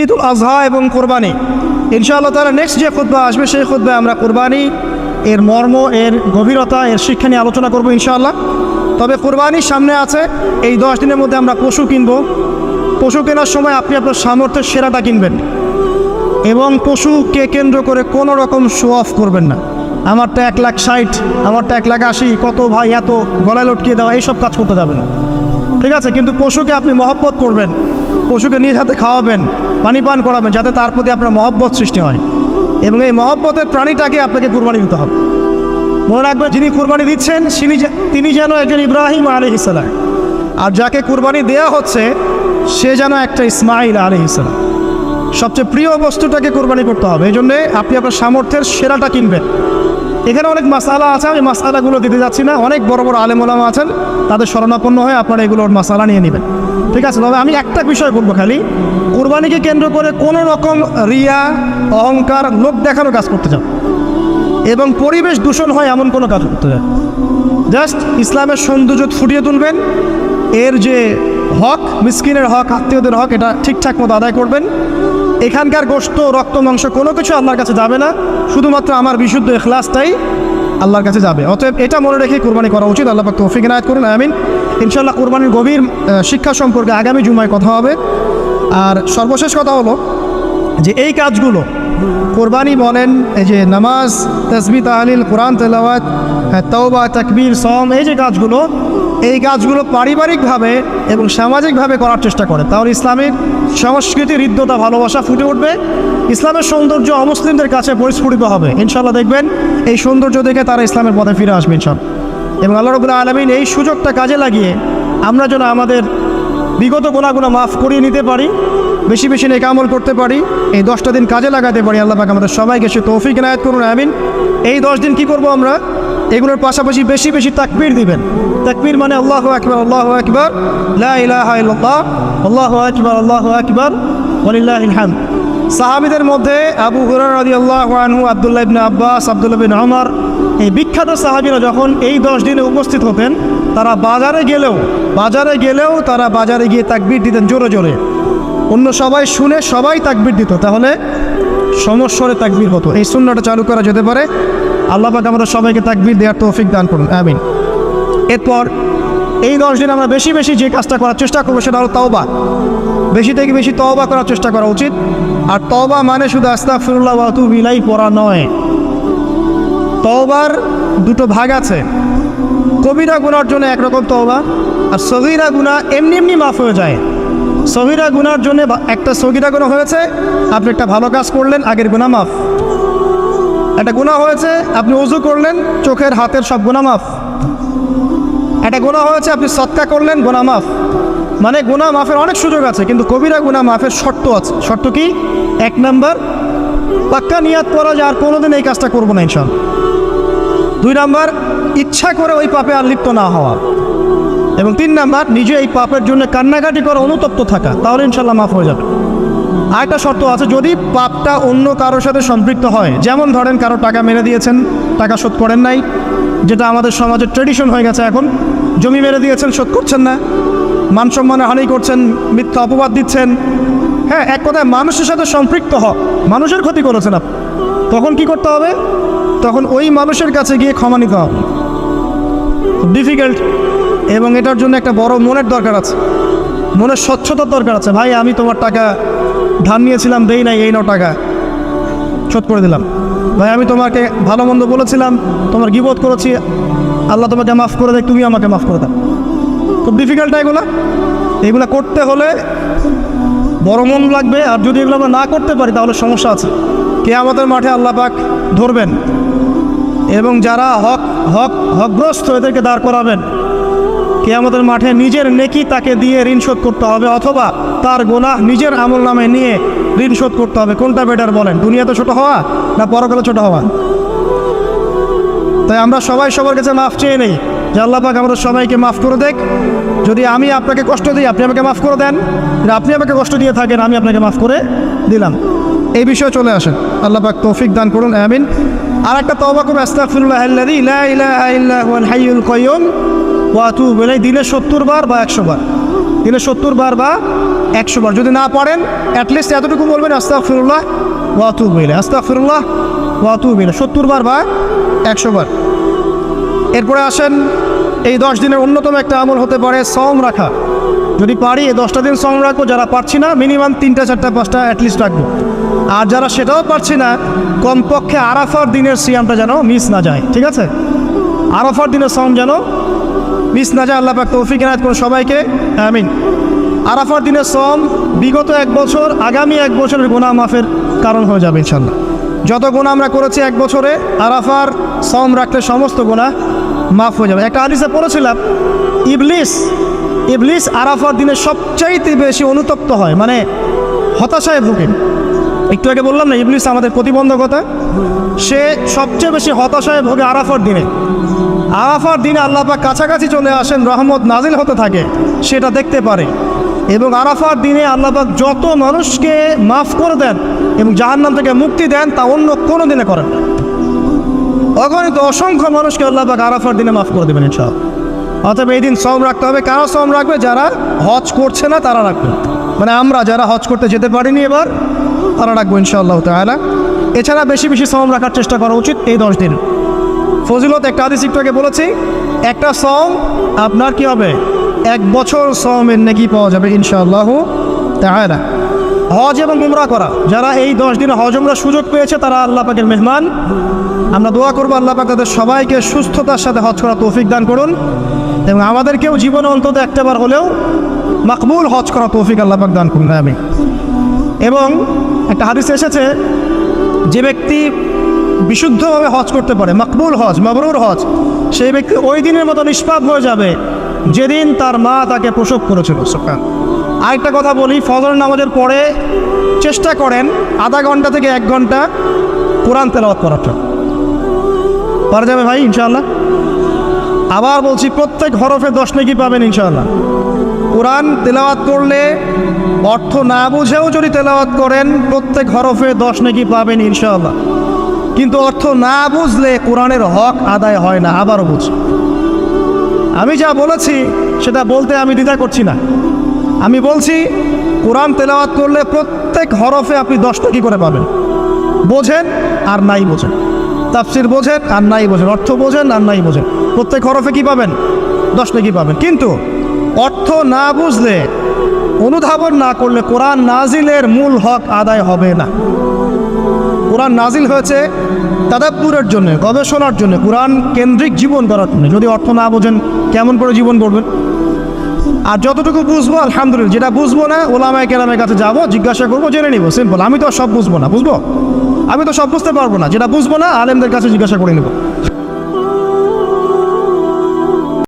ঈদ উল আজহা এবং কোরবানি। ইনশাআল্লাহ তারা নেক্সট যে খুদ্া আসবে, সেই খুদ্ায় আমরা কোরবানি, এর মর্ম, এর গভীরতা, এর শিক্ষা নিয়ে আলোচনা করব ইনশাআল্লাহ। তবে কোরবানির সামনে আছে, এই দশ দিনের মধ্যে আমরা পশু কিনবো। পশু কেনার সময় আপনি আপনার সামর্থ্যের সেরাটা কিনবেন। এবং পশুকে কেন্দ্র করে কোনো রকম শো অফ করবেন না। আমারটা এক লাখ ষাট আমারটা এক লাখ আশি, কত ভাই এত গলায় লটকিয়ে দেওয়া, এইসব কাজ করতে যাবেন ঠিক আছে? কিন্তু পশুকে আপনি মহব্বত করবেন। পশুকে নিজ হাতে খাওয়াবেন পানি পান করাবেন, যাতে তার প্রতি আপনার মহব্বত সৃষ্টি হয়। এবং এই মহব্বতের প্রাণীটাকে আপনাকে কুরবানি দিতে হবে। মনে রাখবেন, যিনি কুরবানি দিচ্ছেন তিনি তিনি যেন একজন ইব্রাহিম আলী ইসলাম আর যাকে কুরবানি দেয়া হচ্ছে, সে যেন একটা ইসমাইল আলী ইসলাম সবচেয়ে প্রিয় বস্তুটাকে কোরবানি করতে হবে। এই জন্যে আপনি আপনার সামর্থ্যের সেরাটা কিনবেন। এখানে অনেক মাসালা আছে, আমি মাসালাগুলো দিতে যাচ্ছি না। অনেক বড় বড় আলেমোলামা আছেন, তাদের শরণাপন্ন হয়ে আপনারা এগুলোর মাসালা নিয়ে নেবেন। ঠিক আছে, তবে আমি একটা বিষয় বলব খালি। কোরবানিকে কেন্দ্র করে কোনো রকম রিয়া, অহংকার লোক দেখানো কাজ করতে চাও। এবং পরিবেশ দূষণ হয় এমন কোনো কাজ করতে যায় জাস্ট ইসলামের সৌন্দর্য ফুটিয়ে তুলবেন। এর যে হক, মিসকিনের হক, আত্মীয়দের হক, এটা ঠিকঠাক মতো আদায় করবেন। এখানকার গোস্ত রক্ত, মাংস কোনো কিছু আল্লাহর কাছে যাবে না। শুধুমাত্র আমার বিশুদ্ধ এখলাসটাই আল্লাহর কাছে যাবে। অতএব এটা মনে রেখে কোরবানি করা উচিত। আল্লাহ তৌফিক এনায়ত করুন, আমিন। ইনশাল্লাহ কোরবানির গভীর শিক্ষা সম্পর্কে আগামী জুমায় কথা হবে। আর সর্বশেষ কথা হলো যে এই কাজগুলো কোরবানি বলেন এই যে নামাজ তসবি তাহলিল কোরআন তেলাওয়াত হ্যাঁ, তওবা তাকবীর সম এই যে কাজগুলো এই কাজগুলো পারিবারিকভাবে এবং সামাজিকভাবে করার চেষ্টা করে। তাহলে ইসলামের সংস্কৃতি হৃদ্যতা ভালোবাসা ফুটে উঠবে। ইসলামের সৌন্দর্য অমুসলিমদের কাছে পরিস্ফুটিত হবে। ইনশাল্লাহ দেখবেন এই সৌন্দর্য দেখে তারা ইসলামের পথে ফিরে আসবে ইনশাল্লাহ এবং আল্লাহ রবুল্লা আলমিন এই সুযোগটা কাজে লাগিয়ে আমরা যেন আমাদের বিগত গোনাগুলো মাফ করিয়ে নিতে পারি, বেশি বেশি নেক আমল করতে পারি, এই দশটা দিন কাজে লাগাতে পারি, আল্লাহ পাক আমাদের সবাইকে সে তৌফিক এনায়ত করুন, আমিন। এই দশ দিন কি করব আমরা? এগুলোর পাশাপাশি বেশি বেশি তাকবীর দিবেন। তাকবীর মানে আল্লাহ আকবর আল্লাহ আকবর, লা ইলাহা ইল্লাল্লাহ, আল্লাহ আকবর আল্লাহ আকবর, ওয়ালিল্লাহিল হামদ। সাহাবিদের মধ্যে আবু হুরার রাদি আল্লাহ আনহু, আবদুল্লাহ ইবনে আব্বাস, আবদুল্লাহ বিন আমর এই বিখ্যাত সাহাবিরা যখন এই দশ দিনে উপস্থিত হতেন, তারা বাজারে গেলেও বাজারে গেলেও তারা বাজারে গিয়ে তাকবির দিতেন জোরে জোরে। অন্য সবাই শুনে সবাই তাকবির দিত, তাহলে সমস্বরে তাকবির হতো। এই শূন্যটা চালু করা যেতে পারে। আল্লাহ পাক আমাদের সবাইকে তাকবির দেওয়ার তৌফিক দান করুন, আমিন। এরপর এই দশ দিন আমরা বেশি বেশি যে কাজটা করার চেষ্টা করব সেটা হলো তওবা। বেশি থেকে বেশি তওবা করার চেষ্টা করা উচিত। আর তওবা মানে শুধু আস্তাগফিরুল্লাহ ওয়া আতুবু ইলাইহি পড়া নয়। তওবার দুটো ভাগ আছে। কবিরা গুনার জন্য একরকম তওবা আর সগিরা গুনাহ এমনি এমনি মাফ হয়ে যায়। সগিরা গুনার জন্য একটা সগিরা গুনাহ হয়েছে, আপনি একটা ভালো কাজ করলেন, আগের গুনাহ মাফ। একটা গুনাহ হয়েছে, আপনি উজু করলেন, চোখের, হাতের সব গুণা মাফ। একটা গুণা হয়েছে, আপনি সৎকা করলেন গুনাহ মাফ। মানে গুনাহ মাফের অনেক সুযোগ আছে, কিন্তু কবিরা গুনাহ মাফের শর্ত আছে। শর্ত কি? এক নাম্বার, পাক্কা নিয়াত করা যে আর কোনোদিন এই কাজটা করব না ইনশাল দুই নাম্বার, ইচ্ছা করে ওই পাপে আর লিপ্ত না হওয়া। এবং তিন নাম্বার, নিজে এই পাপের জন্য কান্নাকাটি করে অনুতপ্ত থাকা। তাহলে ইনশাল্লাহ মাফ হয়ে যাবে। আরেকটা শর্ত আছে, যদি পাপটা অন্য কারোর সাথে সম্পৃক্ত হয়, যেমন ধরেন কারও টাকা মেরে দিয়েছেন, টাকা শোধ করেন নাই, যেটা আমাদের সমাজের ট্রেডিশন হয়ে গেছে এখন, জমি মেরে দিয়েছেন, শোধ করছেন না, মান সম্মানে হানি করছেন, মিথ্যা অপবাদ দিচ্ছেন হ্যাঁ এক কথায় মানুষের সাথে সম্পৃক্ত হ মানুষের ক্ষতি করেছেন আপনি। তখন কি করতে হবে? তখন ওই মানুষের কাছে গিয়ে ক্ষমা নিতে হবে। ডিফিকাল্ট এবং এটার জন্য একটা বড় মনের দরকার আছে। মনের স্বচ্ছতার দরকার আছে। ভাই, আমি তোমার টাকা ধার নিয়েছিলাম, দেই নাই, এই নাও টাকা। শোধ করে দিলাম। ভাই, আমি তোমাকে ভালো মন্দ বলেছিলাম, তোমার গিবোধ করেছি। আল্লাহ তোমাকে মাফ করে দেয়, তুমি আমাকে মাফ করে দাও। খুব ডিফিকাল্ট এগুলো? এগুলো করতে হলে বড় মন লাগবে। আর যদি এগুলো আমরা না করতে পারি, তাহলে সমস্যা আছে। কে আমাদের মাঠে আল্লাহ পাক ধরবেন এবং যারা হক হক, হকগ্রস্ত এদেরকে দাঁড় করাবেন। কেয়ামতের মাঠে নিজের নেকি তাকে দিয়ে ঋণ শোধ করতে হবে অথবা তার গোনাহ নিজের আমল নামে নিয়ে ঋণ শোধ করতে হবে। কোনটা বেটার বলেন, দুনিয়াতে ছোট হওয়া না পরকালে ছোট হওয়া? তাই আমরা সবাই সবার কাছে মাফ চেয়ে নেই যে পাক আমাদের সবাইকে মাফ করে দেখ। যদি আমি আপনাকে কষ্ট দিই, আপনি আমাকে মাফ করে দেন। আপনি আমাকে কষ্ট দিয়ে থাকেন, আমি আপনাকে মাফ করে দিলাম। এই বিষয়ে চলে আসেন। আল্লাহ পাক তৌফিক দান করুন, আমিন। আর একটা তওবা করুন, আস্তাগফিরুল্লাহ আল্লাযী লা ইলাহা ইল্লা হুয়াল হাইয়ুল কাইয়্যুম ওয়া আতুবু ইলাইহি। দিনে 70 বার বা 100 বার? দিনে সত্তর বার বা একশো বার। যদি না পারেন অ্যাটলিস্ট এতটুকু বলবেন আস্তাক ফিরুল্লাহ ওয়াতু বিলে ফিরুল্লাহ ওয়াতু বিলে সত্তর বার বা একশো বার। এরপরে আসেন, এই দশ দিনের অন্যতম একটা আমল হতে পারে সম রাখা। যদি পারি, এই দশটা দিন সম রাখব, যারা পারছি না মিনিমাম তিনটা, চারটা, পাঁচটা অ্যাটলিস্ট রাখব। আর যারা সেটাও পারছি না, কমপক্ষে আরাফার দিনের সিয়ামটা যেন মিস না যায়, ঠিক আছে? আরাফার দিনের সম যেন মিস না যায়, আল্লাহ তৌফিক এনায়ত করুন সবাইকে, আমিন। আরাফার দিনের সম বিগত এক বছর, আগামী এক বছরের গোনা মাফের কারণ হয়ে যাবে ইনশাল্লাহ যত গোনা আমরা করেছি এক বছরে, আরাফার সম রাখলে সমস্ত গোনা মাফ হয়ে যাবে। একটা হাদিসে পড়েছিলাম, ইবলিস ইবলিস আরাফার দিনে সবচাইতে বেশি অনুতপ্ত হয় মানে হতাশায় ভোগে। একটু আগে বললাম না, ইবলিস আমাদের প্রতিবন্ধকতা, সে সবচেয়ে বেশি হতাশায় ভোগে আরাফার দিনে। আরাফার দিনে আল্লাহ পাক কাছাকাছি চলে আসেন, রহমত নাজিল হতে থাকে, সেটা দেখতে পারে। এবং আরাফার দিনে আল্লাহ পাক যত মানুষকে মাফ করে দেন এবং জাহান্নাম থেকে মুক্তি দেন, তা অন্য কোনো দিনে করেন না। অগণিত অসংখ্য মানুষকে আল্লাহ পাক আরাফার দিনে মাফ করে দেবেন ইনশাল অতএব এই দিন শ্রম রাখতে হবে। কারা শ্রম রাখবে? যারা হজ করছে না, তারা রাখবে। মানে আমরা যারা হজ করতে যেতে পারিনি এবার তারা রাখব ইনশাআল্লাহ তাহলে এছাড়া বেশি বেশি সম রাখার চেষ্টা করা উচিত এই দশ দিন। ফজিলত একটা আদিস একটু বলেছি, একটা সম আপনার কি হবে? এক বছর সমের নাকি পাওয়া যাবে ইনশাআল্লাহ তাহলে হজ এবং উমরা করা, যারা এই দশ দিনে হজ উমরা সুযোগ পেয়েছে, তারা আল্লাহ পাকের মেহমান। আমরা দোয়া করব আল্লাহ পাক তাদের সবাইকে সুস্থতার সাথে হজ করা তৌফিক দান করুন এবং আমাদেরকেও জীবনে অন্তত একটাবার হলেও মাকবুল হজ করা তৌফিক আল্লাহ পাক দান করুন আমি এবং একটা হাদিস এসেছে, যে ব্যক্তি বিশুদ্ধভাবে হজ করতে পারে, মকবুল হজ, মবরুর হজ, সেই ব্যক্তি ওই দিনের মতো নিষ্পাপ হয়ে যাবে যেদিন তার মা তাকে প্রসব করেছিল। সুফান আরেকটা কথা বলি ফজর নামাজের পরে চেষ্টা করেন আধা ঘণ্টা থেকে এক ঘণ্টা কোরআন তেলাওয়াত করার জন্য। পারা যাবে ভাই ইনশাল্লাহ আবার বলছি, প্রত্যেক হরফে দশ নাকি পাবেন, ইনশাআল্লাহ। কোরআন তেলাওয়াত করলে অর্থ না বুঝেও যদি তেলাওয়াত করেন, প্রত্যেক হরফে দশ নাকি পাবেন ইনশাআল্লাহ। কিন্তু অর্থ না বুঝলে কোরআনের হক আদায় হয় না, আবারও বুঝ। আমি যা বলেছি, সেটা বলতে আমি দ্বিধা করছি না। আমি বলছি, কোরআন তেলাওয়াত করলে প্রত্যেক হরফে আপনি দশ নাকি করে পাবেন। বোঝেন আর নাই বোঝেন। তাফসির বোঝেন আর নাই বোঝেন। অর্থ বোঝেন আর নাই বোঝেন। প্রত্যেক হরফে কি পাবেন? দশ নাকি পাবেন। কিন্তু অর্থ না বুঝলে, অনুধাবন না করলে কোরআন নাজিলের মূল হক আদায় হবে না। কোরআন নাজিল হয়েছে তাদাব্বুরের জন্য, গবেষণার জন্য, কোরআন কেন্দ্রিক জীবন করার জন্য। যদি অর্থ না বোঝেন, কেমন করে জীবন করবেন আর যতটুকু বুঝব, আলহামদুলিল্লাহ। যেটা বুঝব না, ওলামায় কেরামের কাছে যাব, জিজ্ঞাসা করব, জেনে নিবো। সিম্পল আমি তো সব বুঝব না, বুঝব? আমি তো সব বুঝতে পারব না। যেটা বুঝব না, আলেমদের কাছে জিজ্ঞাসা করে নেব।